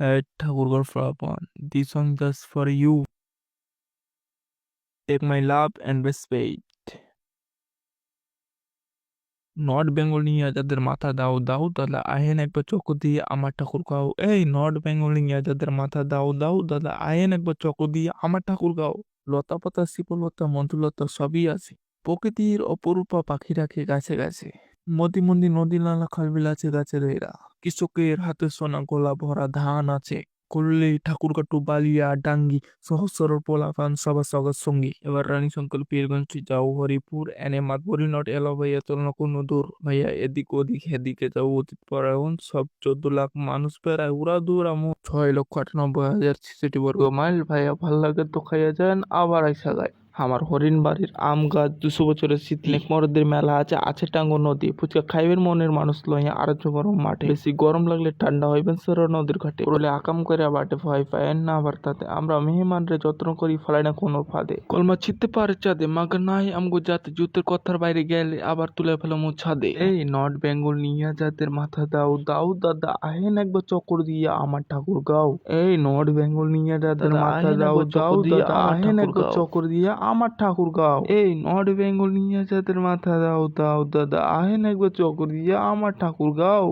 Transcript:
Hey, Thakurgar Frapan, this song just for you. Take my love and respect. North Bengal নিয়ে যাদের মাথা দাও দাও দাদা আহেন একবার চকু দিয়ে আমার ঠাকুর গাও এই নর্থ বেঙ্গল নিয়ে যাদের মাথা দাও দাও দাদা আহেন একবার চকু দিয়ে আমার ঠাকুর গাও লতা পাতা শিপলতা মন্ত্রলতা সবই আছে প্রকৃতির অপরূপা পাখি রাখে গাছে গাছে মতি মন্দির নদী নালা, খালবিল আছে, গাছের এরা। কৃষকের হাতে সোনা গোলা ভরা ধান আছে। করলে ঠাকুর কাটু বালিয়া, ডাঙ্গি সহস্র পোলাপান সবার সবার সঙ্গী। এবার রানী শঙ্কর পীরগঞ্জ যাও হরিপুর এনে মাতবরি, নট এলো ভাইয়া তোর না কোনো দূর ভাইয়া, এদিক ওদিক, হেদিকে যাও, অতীত পরায়ণ, সব চোদ্দ লাখ মানুষ পেরায়, উড়া দূর আমো। ছয় লক্ষ আটানব্বই হাজার ছেষট্টি বর্গ মাইল, ভাইয়া, ভালো লাগে তো খাইয়া যান, আবার আইসা যায়। আমার হরিণ বাড়ির আম গাছ দুশো বছরের স্মৃতি অনেক মরদের মেলা আছে আছে টাঙ্গো নদী। ফুচকা খাইবেন মনের মানুষ লইয়া আর গরম মাঠে। বেশি গরম লাগলে ঠান্ডা হইবেন সর নদীর ঘাটে। বলে আকাম করে বাটে ভয় পায়েন না আবার তাতে। আমরা মেহমান রে যত্ন করি ফলাই না কোনো ফাঁদে। কলমা ছিটতে পারে চাঁদে মাগা নাই আমগো যাতে জুতের কথার বাইরে গেলে আবার তুলে ফেলো মো ছাদে। এই নর্থ বেঙ্গল নিয়া যাদের মাথা দাও দাও দাদা আহেন একবার চক্কর দিয়া আমার ঠাকুর গাও। এই নর্থ বেঙ্গল নিয়া যাদের মাথা দাও দাও দাদা আহেন একবার। চক্কর দিয়া আমার ঠাকুর গাও। এই নর্থ বেঙ্গল নিয়ে যাদের মাথা দাও দাও, দাদা। আহেন একবার চক্কর দিয়ে আমার ঠাকুর গাও।